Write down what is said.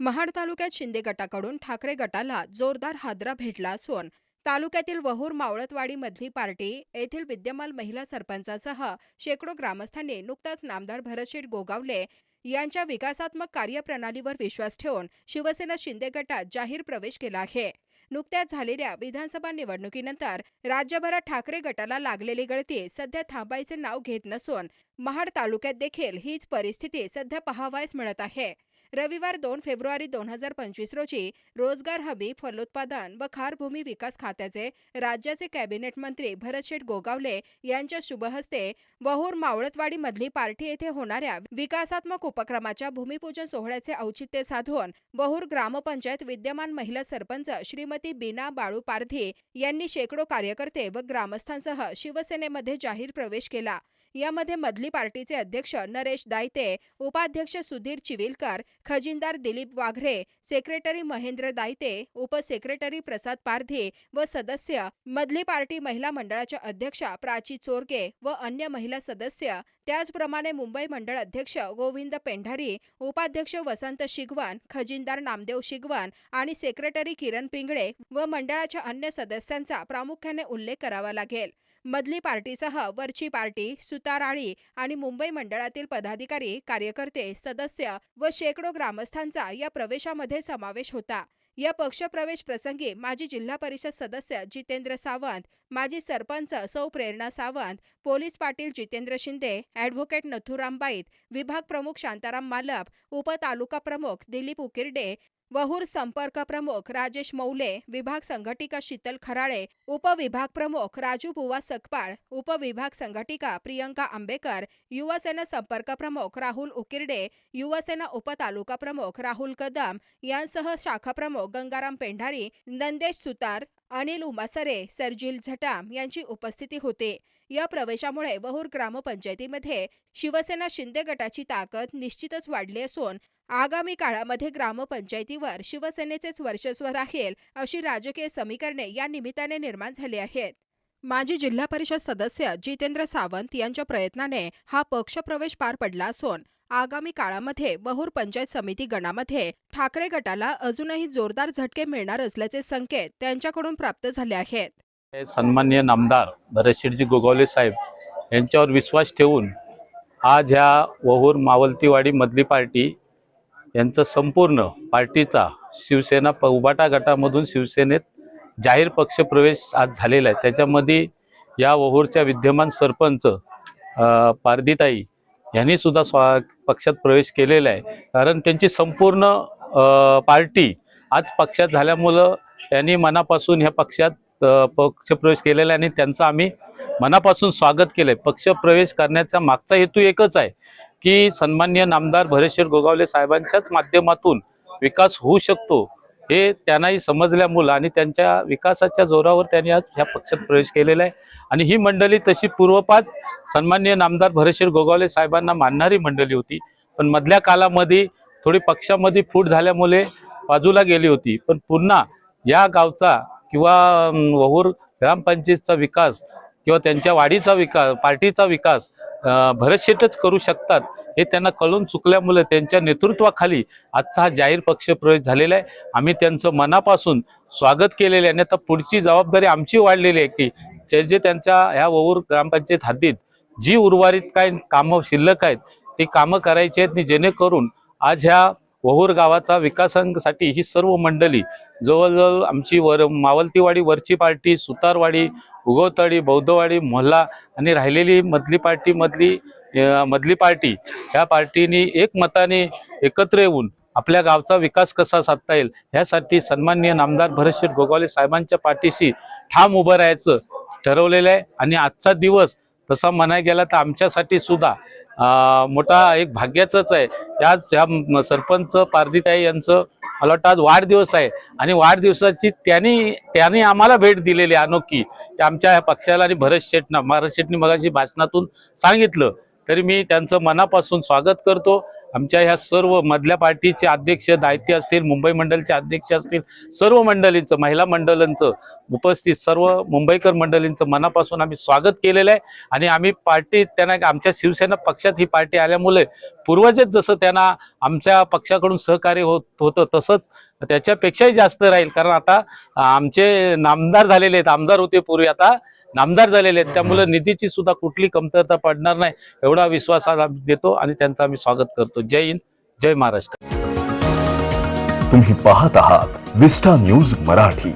महाड तालुक्यात शिंदे गटाकडून ठाकरे गटाला जोरदार हादरा भेटला असून तालुक्यातील वहूर मावळतवाडी मधली पार्टी येथील विद्यमान महिला सरपंचासह शेकडो ग्रामस्थांनी नुकताच नामदार भरतशेठ गोगावले यांच्या विकासात्मक कार्यप्रणालीवर विश्वास ठेवून शिवसेना शिंदे गटात जाहीर प्रवेश केला आहे. नुकत्याच झालेल्या विधानसभा निवडणुकीनंतर राज्यभरात ठाकरे गटाला लागलेली गळती सध्या थांबायचे नाव घेत नसून महाड तालुक्यात देखील हीच परिस्थिती सध्या पाहावयास मिळत आहे. रविवार दोन फेब्रुवारी दोन हजार पंचवीस रोजी रोजगार हमी फलोत्पादन व खारभूमी विकास खात्याचे राज्याचे कॅबिनेट मंत्री भरतशेठ गोगावले यांच्या शुभहस्ते वहूर मावळतवाडी मधली पार्टी येथे होणाऱ्या विकासात्मक उपक्रमाच्या भूमिपूजन सोहळ्याचे औचित्य साधून वहूर ग्रामपंचायत विद्यमान महिला सरपंच श्रीमती बीना बाळू पारधी यांनी शेकडो कार्यकर्ते व ग्रामस्थांसह शिवसेनेमध्ये जाहीर प्रवेश केला. यामध्ये मधली पार्टीचे अध्यक्ष नरेश दायते उपाध्यक्ष सुधीर चिविलकर खजिनदार दिलीप वाघरे सेक्रेटरी महेंद्र दायते उपसेक्रेटरी प्रसाद पारधी व सदस्य मधली पार्टी महिला मंडळाच्या अध्यक्षा प्राची चोरगे व अन्य महिला सदस्य त्याचप्रमाणे मुंबई मंडळ अध्यक्ष गोविंद पेंढारी उपाध्यक्ष वसंत शिगवान खजिनदार नामदेव शिगवान आणि सेक्रेटरी किरण पिंगळे व मंडळाच्या अन्य सदस्यांचा प्रामुख्याने उल्लेख करावा लागेल. मधली पार्टीसह वरची पार्टी सुताराळी आणि मुंबई मंडळातील पदाधिकारी कार्यकर्ते सदस्य व शेकडो ग्रामस्थांचा या प्रवेशामध्ये समावेश होता. या पक्षप्रवेश प्रसंगी माजी जिल्हा परिषद सदस्य जितेंद्र सावंत माजी सरपंच सौ प्रेरणा सावंत पोलीस पाटील जितेंद्र शिंदे ॲडव्होकेट नथुराम बाईत विभाग प्रमुख शांताराम मालप उपतालुका प्रमुख दिलीप उकिरडे वहूर संपर्क प्रमुख राजेश मौले विभाग संघटिका शीतल खराळे उपविभाग प्रमुख राजू बुवा सकपाळ उपविभाग संघटिका प्रियंका आंबेकर युवासेना संपर्क प्रमुख राहुल उकिरडे युवासेना उपतालुका प्रमुख राहुल कदम यांसह शाखा प्रमुख गंगाराम पेंढारी नंदेश सुतार अनिल उमासरे सर्जिल झटाम यांची उपस्थिती होती. या प्रवेशामुळे वहूर ग्रामपंचायतीमध्ये शिवसेना शिंदे गटाची ताकद निश्चितच वाढली असून आगामी काळामध्ये ग्रामपंचायतीवर शिवसेनेचेच वर्चस्व राहील अशी राजकीय समीकरणे या निमित्ताने निर्माण झाली आहेत. माजी जिल्हा परिषद सदस्य जितेंद्र सावंत यांच्या प्रयत्नाने हा पक्षप्रवेश पार पडला असून आगामी काळामध्ये बहुर पंचायत समिती गणामध्ये ठाकरे गटाला अजूनही जोरदार झटके मिळणार असल्याचे संकेत त्यांच्याकडून प्राप्त झाले आहेत. सन्मान्य नामदार भरतशेठजी गोगावले साहेब यांच्यावर विश्वास ठेवून आज ह्या वहूर मावलतीवाडी मधली पार्टी यांचं संपूर्ण पार्टीचा शिवसेना प उबाटा गटामधून शिवसेनेत जाहीर पक्षप्रवेश आज झालेला आहे. त्याच्यामध्ये या वहूरच्या विद्यमान सरपंच पारदीताई यांनी सुद्धा स्वा पक्षात प्रवेश केलेला आहे. कारण त्यांची संपूर्ण पार्टी आज पक्षात झाल्यामुळं त्यांनी मनापासून ह्या पक्षात पक्षप्रवेश केलेला आहे आणि त्यांचं आम्ही मनापासून स्वागत केलं आहे पक्षप्रवेश करण्याचा मागचा हेतू एकच आहे. की सन्मान्य नामदार भरेश्वर गोगावले साहेबांच्याच माध्यमातून विकास होऊ शकतो हे त्यांनाही समजल्यामुळं आणि त्यांच्या विकासाच्या जोरावर त्यांनी आज ह्या पक्षात प्रवेश केलेला आहे. आणि ही मंडळी तशी पूर्वपात सन्मान्य नामदार भरेश्वर गोगावले साहेबांना मानणारी मंडळी होती. पण मधल्या काळामध्ये थोडी पक्षामध्ये फूट झाल्यामुळे बाजूला गेली होती. पण पुन्हा या गावचा किंवा वहूर ग्रामपंचायतचा विकास किंवा त्यांच्या वाडीचा विकास पार्टीचा विकास भरतशेटच करू शकतात हे त्यांना कळून चुकल्यामुळे त्यांच्या नेतृत्वाखाली आजचा हा जाहीर पक्षप्रवेश झालेला आहे. आम्ही त्यांचं मनापासून स्वागत केलेलं आहे आणि आता पुढची जबाबदारी आमची वाढलेली आहे की जे जे त्यांच्या ह्या वऊर ग्रामपंचायत हद्दीत जी उर्वरित काय कामं शिल्लक आहेत ती कामं करायची आहेत आणि जेणेकरून आज ह्या वहूर गावाचा विकासांसाठी ही सर्व मंडळी जवळजवळ आमची वर मावलतीवाडी वरची पार्टी सुतारवाडी उगवताडी बौद्धवाडी मोहल्ला आणि राहिलेली मधली पार्टी मधली मधली पार्टी ह्या पार्टीनी एक मताने एकत्र येऊन आपल्या गावचा विकास कसा साधता येईल ह्यासाठी सन्माननीय नामदार भरतशेठ गोगावले साहेबांच्या पाठीशी ठाम उभं राहायचं ठरवलेलं आहे. आणि आजचा दिवस तसा म्हणाय गेला तर आमच्यासाठी सुद्धा मोठा एक भाग्याचंच आहे. त्याच त्या सरपंच पारदिताई यांचं मला वाटतं आज वाढदिवस आहे. आणि वाढदिवसाची त्यांनी त्यांनी आम्हाला भेट दिलेली अनोखी. की आमच्या ह्या पक्षाला आणि भरत शेटना भरत शेटनी मगाशी भाषणातून सांगितलं. तरी मी त्यांचं मनापासून स्वागत करतो. आमच्या ह्या सर्व मधल्या पार्टीचे अध्यक्ष दायित्य असतील मुंबई मंडलचे अध्यक्ष असतील सर्व मंडळींचं महिला मंडळांचं उपस्थित सर्व मुंबईकर मंडळींचं मनापासून आम्ही स्वागत केलेलं आहे. आणि आम्ही पार्टी त्यांना आमच्या शिवसेना पक्षात ही पार्टी आल्यामुळे पूर्वजच जसं त्यांना आमच्या पक्षाकडून सहकार्य होत होतं तसंच त्याच्यापेक्षाही जास्त राहील. कारण आता आमचे नामदार झालेले आहेत आमदार होते पूर्वी. आता नामदार झालेले आहेत. त्यामुळे निधीची सुद्धा कुठली कमतरता पडणार नाही एवढा विश्वास आम्ही देतो आणि त्यांचं आम्ही स्वागत करतो. जय हिंद जय महाराष्ट्र. तुम्ही पाहत आहात विस्टा न्यूज मराठी.